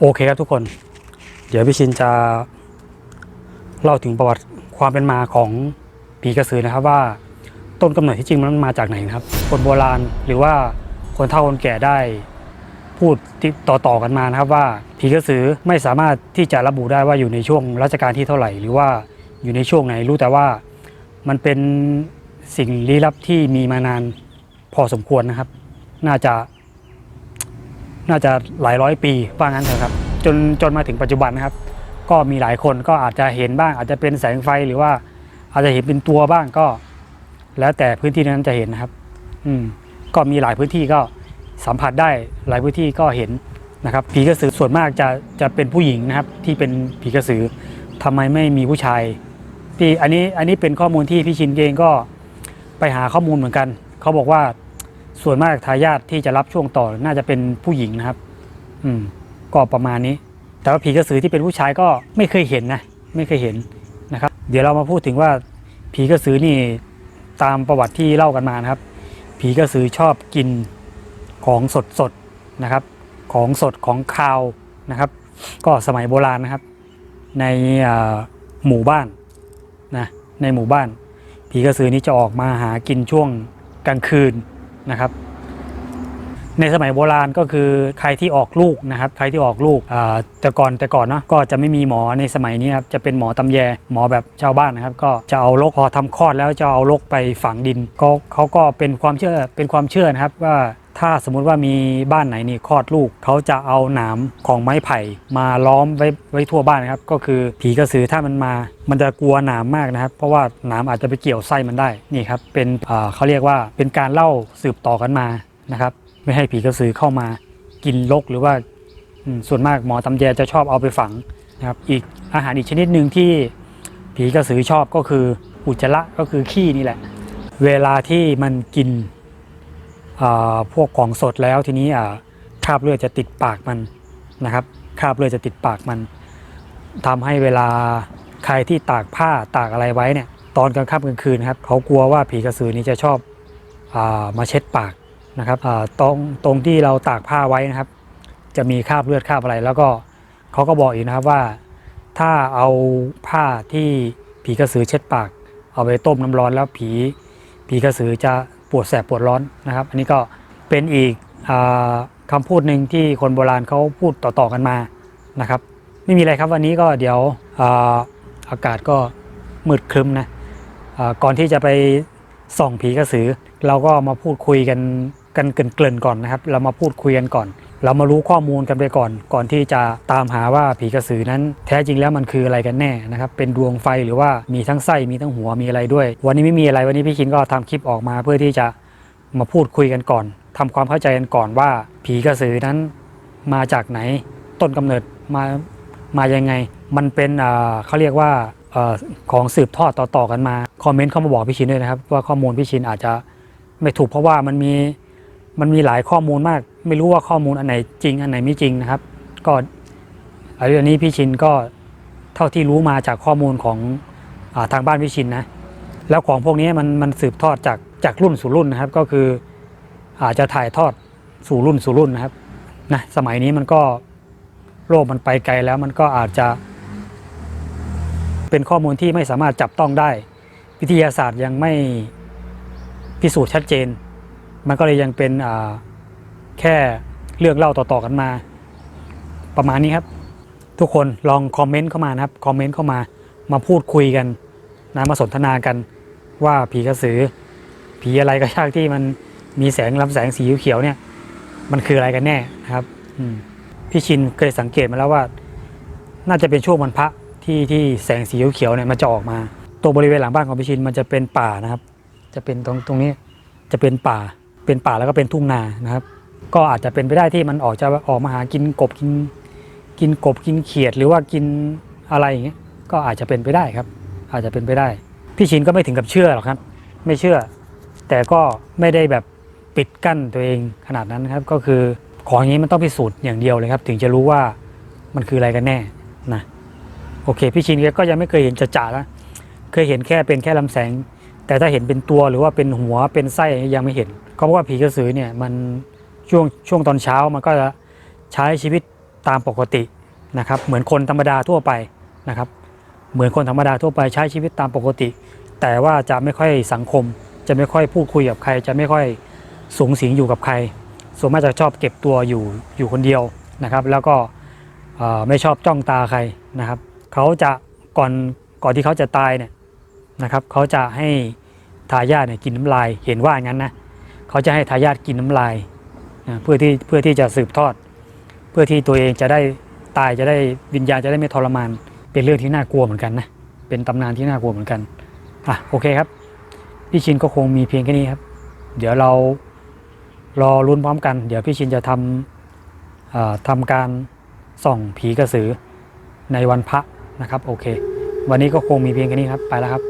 โอเคครับทุกคน เดี๋ยวพี่ชินจะเล่าถึงประวัติความเป็นมาของผีกระสือนะครับว่าต้นกำเนิดที่จริงมันมาจากไหนนะครับ คนโบราณหรือว่าคนเฒ่าคนแก่ได้พูดต่อๆกันมานะครับว่าผีกระสือไม่สามารถที่จะระบุได้ว่าอยู่ในช่วงรัชกาลที่เท่าไหร่ หรือว่าอยู่ในช่วงไหนรู้แต่ว่ามันเป็นสิ่งลี้ลับที่มีมานานพอสมควรนะครับ น่าจะ น่าจะหลายร้อยปีว่างั้นเถอะครับ จนจนมาถึงปัจจุบันนะครับ ก็มีหลายคนก็อาจจะเห็นบ้าง อาจจะเป็นแสงไฟหรือว่าอาจจะเห็นเป็นตัวบ้างก็ แล้วแต่พื้นที่นั้นจะเห็นนะครับ อืมก็มีหลายพื้นที่ก็สัมผัสได้หลายพื้นที่ก็เห็นนะครับ ผีกระสือส่วนมากจะจะเป็นผู้หญิงนะครับ ที่เป็นผีกระสือทำไมไม่มีผู้ชายที่อันนี้อันนี้เป็นข้อมูลที่พี่ชินเองก็ไปหาข้อมูลเหมือนกัน เขาบอกว่า ส่วนมากทายาทที่จะรับช่วงต่อน่าจะเป็นผู้หญิงนะครับ อืม ก็ประมาณนี้ แต่ว่าผีกระสือที่เป็นผู้ชายก็ไม่เคยเห็นนะ ไม่เคยเห็นนะครับ เดี๋ยวเรามาพูดถึงว่าผีกระสือนี่ตามประวัติที่เล่ากันมานะครับ ผีกระสือชอบกินของสดสดๆนะครับ ของสดของคาวนะครับ ก็สมัยโบราณนะครับ ในหมู่บ้านนะในหมู่บ้าน ผีกระสือนี้จะออกมาหากินช่วงกลางคืน นะครับ ในสมัยโบราณก็คือใครที่ออกลูกนะครับ ใครที่ออกลูกแต่ก่อนแต่ก่อนเนาะก็จะไม่มีหมอในสมัยนี้ครับจะเป็นหมอตำแยหมอแบบชาวบ้านนะครับ ก็จะเอาลกพอทำคลอดแล้วจะเอาลกไปฝังดินก็เขาก็เป็นความเชื่อเป็นความเชื่อนะครับว่า ถ้าสมมุติว่ามีบ้านไหนนี่คลอดลูก เขาจะเอาหนามของไม้ไผ่มาล้อมไว้ไว้ทั่วบ้านนะครับ ก็คือผีกระสือถ้ามันมา มันจะกลัวหนามมากนะครับ เพราะว่าหนามอาจจะไปเกี่ยวไส้มันได้นี่ครับเป็นเขาเรียกว่าเป็นการเล่าสืบต่อกันมานะครับ ไม่ให้ผีกระสือเข้ามากินลกหรือว่าส่วนมากหมอตำแยจะชอบเอาไปฝังนะครับอีกอาหารอีกชนิดหนึ่งที่ผีกระสือชอบก็คืออุจจาระก็คือขี้นี่แหละ เวลาที่มันกิน พวกของสดแล้วทีนี้คราบเลือดจะติดปากมันนะครับคราบเลือดจะติดปากมันทำให้เวลาใครที่ตากผ้าตากอะไรไว้เนี่ยตอนกลางค่ำกลางคืนนะครับเขากลัวว่าผีกระสือนี้จะชอบอามาเช็ดปากนะครับตรงตรงที่เราตากผ้าไว้นะครับ จะมีคราบเลือดคราบอะไร แล้วก็เขาก็บอกอีกนะครับว่า ถ้าเอาผ้าที่ผีกระสือเช็ดปาก เอาไปต้มน้ำร้อนแล้วผีผีกระสือจะ ปวดแสบปวดร้อนนะครับ อันนี้ก็เป็นอีกอาคำพูดหนึ่งที่คนโบราณเขาพูดต่อๆกันมานะครับ ไม่มีอะไรครับวันนี้ก็เดี๋ยวอาอากาศก็มืดครึ้มนะก่อนที่จะไปส่องผีกระสือ เราก็มาพูดคุยกันกันเกริ่นๆก่อนนะครับ เรามาพูดคุยกันก่อน เรามารู้ข้อมูลกันไปก่อน ก่อนที่จะตามหาว่าผีกระสือนั้น แท้จริงแล้วมันคืออะไรกันแน่นะครับ เป็นดวงไฟหรือว่ามีทั้งไส้มีทั้งหัวมีอะไรด้วย วันนี้ไม่มีอะไรวันนี้พี่คินก็ทำคลิปออกมาเพื่อที่จะมาพูดคุยกันก่อนทำความเข้าใจกันก่อนว่า ผีกระสือนั้นมาจากไหนต้นกำเนิดมามายังไง มันเป็นอ่าเขาเรียกว่าอ่อของสืบทอดต่อๆกันมาคอมเมนต์เข้ามาบอกพี่ชินด้วยนะครับ ว่าข้อมูลพี่ชินอาจจะไม่ถูกเพราะว่ามันมี มันมีหลายข้อมูลมาก ไม่รู้ว่าข้อมูลอันไหนจริงอันไหนไม่จริงนะครับ ก็อันนี้พี่ชินก็เท่าที่รู้มาจากข้อมูลของอทางบ้านพี่ชินนะแล้วของพวกนี้มันมันสืบทอดจากจากรุ่นสู่รุ่นนะครับ ก็คืออาจจะถ่ายทอดสู่รุ่นสู่รุ่นนะครับนะสมัยนี้มันก็โลกมันไปไกลแล้วมันก็อาจจะเป็นข้อมูลที่ไม่สามารถจับต้องได้ วิทยาศาสตร์ยังไม่พิสูจน์ชัดเจน มันก็เลยยังเป็นแค่เรื่องเล่าต่อๆกันมา ประมาณนี้ครับ ทุกคนลองคอมเมนต์เข้ามานะครับคอมเมนต์เข้ามามาพูดคุยกันนะมาสนทนากันว่าผีกระสือ ผีอะไรก็ช่างที่มันมีแสงลำแสงสีเขียวเนี่ยมันคืออะไรกันแน่นะครับพี่ชินเคยสังเกตมาแล้วว่า น่าจะเป็นช่วงวันพระที่ที่แสงสีเขียวเนี่ยมันจะออกมาตัวบริเวณหลังบ้านของพี่ชินมันจะเป็นป่านะครับ จะเป็นตรงตรงนี้จะเป็นป่า เป็นป่าแล้วก็เป็นทุ่งนานะครับ ก็อาจจะเป็นไปได้ที่มันออกจะออกมาหากินกบกิน กินกบกินเขียดหรือว่ากินอะไรอย่างเงี้ยก็อาจจะเป็นไปได้ครับ อาจจะเป็นไปได้ พี่ชินก็ไม่ถึงกับเชื่อหรอกครับ ไม่เชื่อ แต่ก็ไม่ได้แบบปิดกั้นตัวเองขนาดนั้นครับ ก็คือของอย่างนี้มันต้องพิสูจน์อย่างเดียวเลยครับ ถึงจะรู้ว่ามันคืออะไรกันแน่นะโอเค พี่ชินก็ยังไม่เคยเห็นจะจ่าแล้วเคยเห็นแค่เป็นแค่ลำแสง แต่ถ้าเห็นเป็นตัวหรือว่าเป็นหัวเป็นไส้ยังไม่เห็น ก็เขาบอกว่าผีกระสือเนี่ยมันช่วงช่วงตอนเช้ามันก็จะใช้ชีวิตตามปกตินะครับ เหมือนคนธรรมดาทั่วไปนะครับ เหมือนคนธรรมดาทั่วไปใช้ชีวิตตามปกติ แต่ว่าจะไม่ค่อยสังคม จะไม่ค่อยพูดคุยกับใคร จะไม่ค่อยสูงสิงอยู่กับใคร ส่วนมากจะชอบเก็บตัวอยู่อยู่คนเดียวนะครับ แล้วก็ไม่ชอบจ้องตาใครนะครับ เขาจะก่อนก่อนที่เขาจะตายเนี่ย นะครับเขาจะให้ทายาทเนี่ยกินน้ำลาย เห็นว่าอย่างนั้นนะเขาจะให้ทายาทกินน้ำลายนะเพื่อที่เพื่อที่จะสืบทอด เพื่อที่ตัวเองจะได้ตายจะได้วิญญาณจะได้ไม่ทรมาน เป็นเรื่องที่น่ากลัวเหมือนกันนะเป็นตำนานที่น่ากลัวเหมือนกันอะโอเคครับพี่ชินก็คงมีเพียงแค่นี้ครับ เดี๋ยวเรารอรุ้นพร้อมกัน เดี๋ยวพี่ชินจะทำทำการส่องผีกระสือในวันพระนะครับ โอเค วันนี้ก็คงมีเพียงแค่นี้ครับ ไปแล้วครับ